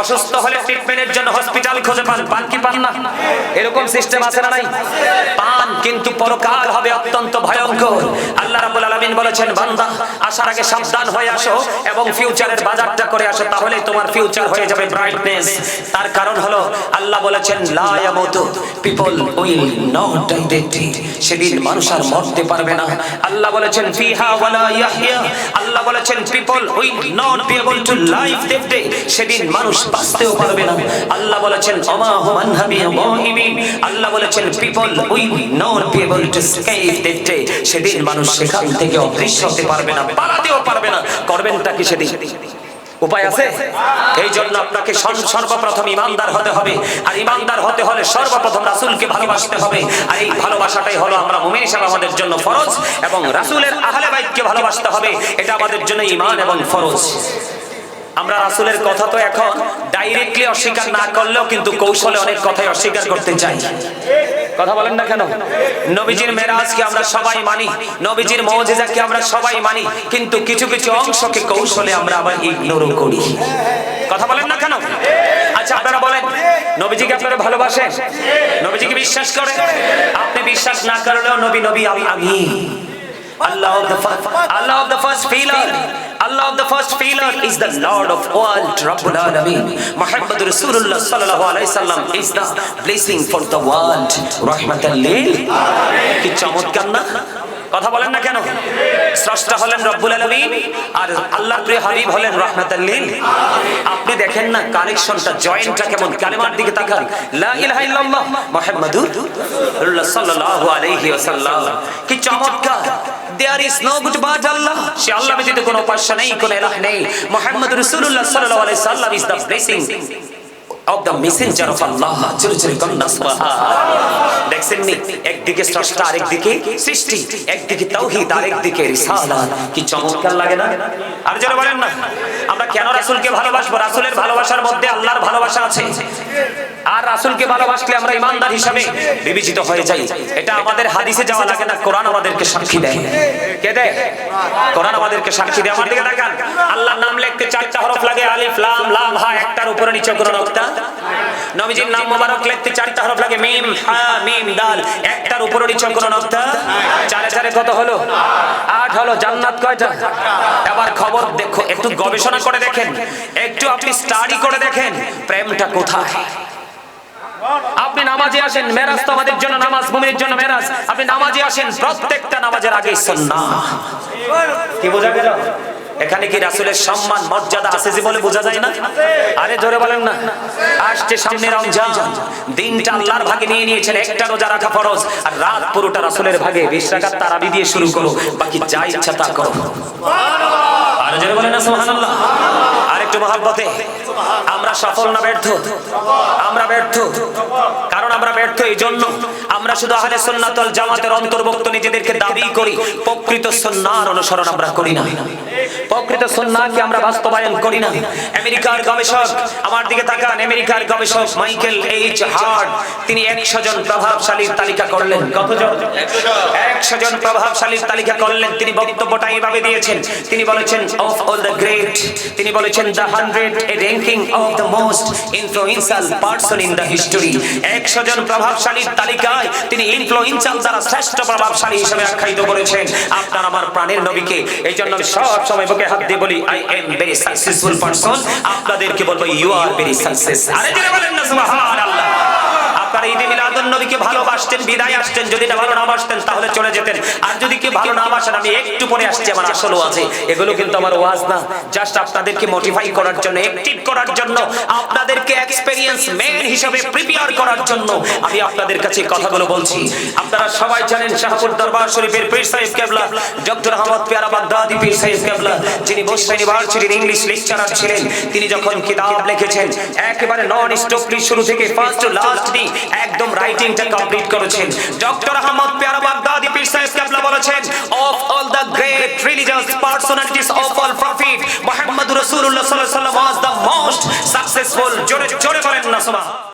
অসুস্থ হলে ট্রিটমেন্টের জন্য হসপিটাল খুঁজে পান পান কি পান না? এরকম সিস্টেম আছে না নাই? পান, কিন্তু পরকাল হবে অত্যন্ত ভয়ঙ্কর। আল্লাহ রাব্বুল আলামিন বলেছেন, বান্দা, আসার আগে সাবধান হয়ে আসো এবং ফিউচারের বাজারটা করে আসো তাহলে তোমার ফিউচার হয়ে যাবে ব্রাইটনেস তার কারণ হলো, আল্লাহ বলেছেন, লা ইয়ামুতু পিপল উইল নট ডাইরেক্টলি সেদিন মানুষ আর মরতে পারবে না। আল্লাহ বলেছেন, ফিহা ওয়ালা ইয়াহইয়া। আল্লাহ বলেছেন people will not be able to live that day সেদিন মানুষ বাঁচতেও পারবে না। আল্লাহ বলেছেন আল্লাহ বলেছেন, people will not be able to escape that সেদিন মানুষ সেখান থেকে অদৃশ্য হতে পারবে না, পালাতেও পারবে না। করবেনটা কি সেদিন? উপায় আছে? এই জন্য আপনাকে সর্বপ্রথম ইমানদার হতে হবে। আর ইমানদার হতে হলে সর্বপ্রথম রাসূলকে ভালোবাসতে হবে। আর এই ভালোবাসাটাই হলো আমরা মুমিন হিসাবে আমাদের জন্য ফরজ এবং রাসূলের আহলে বাইতকে ভালোবাসতে হবে। এটা আমাদের জন্য ইমান এবং ফরজ। আমরা রাসূলের কথা তো এখন ডাইরেক্টলি অস্বীকার না করলেও কিন্তু কৌশলে অনেক কথাই অস্বীকার করতে চাই। কথা বলেন না কেন? নবীজির মেরাজকে আমরা সবাই মানি, নবীজির মৌজিজাকে আমরা সবাই মানি, কিন্তু কিছু কিছু অংশকে কৌশলে আমরা আবার ইগনোরও করি। কথা বলেন না কেন? আচ্ছা আপনারা বলেন, নবীজিকে আপনারা ভালোবাসেন? নবীজিকে বিশ্বাস করেন? আপনি বিশ্বাস না করলেও নবী নবী আমি আমি Allah of the first, Allah of the first pillar. Allah of the first pillar is the Lord of world, Rabbul Alameen. Muhammad Rasulullah sallallahu alaihi wasallam is the blessing for the world. Rahmatan lil. কি চমৎকার না কথা বলেন না কেন স্রষ্টা হলেন রব্বুল আলামিন আর আল্লাহর প্রিয় হাবিব হলেন রাহমাতাল লিল আপনি দেখেন না কানেকশনটা জয়েন্টটা কেমন কালেমার দিকে তাকান লা ইলাহা ইল্লাল্লাহ মুহাম্মাদুর রাসূলুল্লাহ সাল্লাল্লাহু আলাইহি ওয়াসাল্লাম কি চমৎকার there is no good but আল্লাহ। সে আল্লাহ ব্যতীত কোনো উপাস্য নেই, কোনো ইলাহ নেই। মুহাম্মদ রাসূলুল্লাহ সাল্লাল্লাহু আলাইহি সাল্লাম is the blessing of the messenger of Allah জোরে জোরে কন্যা দেখছেন নি? একদিকে স্রষ্টা, আরেকদিকে সৃষ্টি। একদিকে তাওহীদ, আরেকদিকে রিসালাত। কি চমৎকার লাগে না? আর যারা বলেন না। কেন রাসূলকে ভালোবাসবো? রাসূলের ভালোবাসার মধ্যে আল্লাহর ভালোবাসা আছে। আর রাসূলকে ভালোবাসলে আমরা ইমানদার হিসাবে বিবেচিত হয়ে যাই। এটা আমাদের হাদিসে যাওয়া লাগে না, কোরআন আমাদেরকে সাক্ষী দেয়। কে দেয়? কোরআন আমাদেরকে সাক্ষী দেয়। আমার দিকে তাকান। আল্লাহর নাম লিখতে চারটা হরফ লাগে, আলিফ, লাম লাম, হা, একটার উপরে নিচে কোনো নক্তা? নবীজির নাম মোবারক লিখতে চারটা হরফ লাগে, মিম, হা, মিম, দাল। একটার উপরে নিচে কোনো নক্তা? চারে চারে কত হলো? আট হলো, জান্নাত কয়টা? খবর দেখো, একটু গবেষণা করে দেখেন, একটু আপনি স্টাডি করে দেখেন, প্রেমটা কোথায়? আপনি নামাজে আসেন, মেরাজ তো আমাদের জন্য নামাজ, মুমিনের জন্য মেরাজ। আপনি নামাজে আসেন, প্রত্যেকটা নামাজের আগে সুন্নাহ। কি বোঝা গেল? এখানে কি রাসূলের সম্মান, মর্যাদা আছে যে বলে বোঝা যায় না? আরে জোরে বলেন না। আসছে সামনে রমজান। দিনটা আল্লাহর ভাগে নিয়ে নিয়েছেন, একটা রোজা রাখা ফরজ। আর রাত পুরোটা রাসুলের ভাগে। 20 রাকাত তারাবি দিয়ে শুরু করো। বাকি যা ইচ্ছা তা করো। জোরে বলেন না, সুবহানাল্লাহ। আর একটু আমরা সফল না ব্যর্থ? আমরা ব্যর্থ। কারণ আমরা ব্যর্থ এই জন্য আমরা শুধু আহলে সুন্নাত ওয়াল জামাতের অন্তর্ভুক্ত নিজেদেরকে দাবি করি, প্রকৃত সুন্নাহর অনুসরণ আমরা করি না। প্রকৃত সুন্নাহকে আমরা বাস্তবায়ন করি না। আমেরিকার গবেষক, আমার দিকে তাকান, আমেরিকার গবেষক মাইকেল এইচ হার্ট, তিনি 100 জন প্রভাবশালীর তালিকা করলেন। কতজন? 100 জন প্রভাবশালীর তালিকা করলেন। তিনি বক্তব্যটা এইভাবে দিয়েছেন। তিনি বলেছেন অফ অল দ্য গ্রেট তিনি বলেছেন the 100 a ranking of the most influential person in the history 100 জন প্রভাবশালীর তালিকায় তিনি ইনফ্লুয়েন্সিয়াল দ্বারা শ্রেষ্ঠ প্রভাবশালী হিসেবে আখ্যায়িত করেছেন। আপনার আমার প্রাণের নবীকে এই জন্য সব সময় বুকে হাত দিয়ে বলি I am very successful person আপনাদেরকে বলব ইউ আর ভেরি সাকসেস আরে জোরে বলেন না সুবহানাল্লাহ আপনারা ঈদে মিলাদুন নবীকে ভালোবাসতেন, বিদায় আসতেন, যদি না ভালো না বাসতেন, তাহলে চলে যেতেন। আর যদি কি ভালো না বাসেন, আমি একটু পরে আসছি আমার আসলও আছে এগুলো কিন্তু আমার ওয়াজ না জাস্ট আপনাদেরকে মোটিফাই করার জন্য অ্যাক্টিভ করার জন্য, আপনাদেরকে এক্সপেরিয়েন্স ম্যান হিসেবে প্রিপেয়ার করার জন্য আমি আপনাদের কাছে কথাগুলো বলছি। আপনারা সবাই জানেন শাহপুর দরবার শরীফের পীর সাহেব কেবলা ডক্টর আহমদ পিয়ারা বাগদাদি পীর সাহেব কেবলা যিনি বসরা ইউনিভার্সিটির ইংলিশ লেকচারার ছিলেন, তিনি যখন কিতাব লিখেছেন, একেবারে নন স্টপলি শুরু থেকে ফার্স্ট টু লাস্ট দি একদম রাইটিংটা কমপ্লিট করেছেন। ডক্টর আহমদ পেয়ারা বাগদাদি, পীর সাহেব কেবলা বলেছেন of all the great religious personalities of all prophet Muhammad রাসূলুল্লাহ সাল্লাল্লাহু আলাইহি ওয়াসাল্লাম ওয়াজ দ্য মোস্ট সাকসেসফুল জোরে জোরে বলেন না, সুবহান।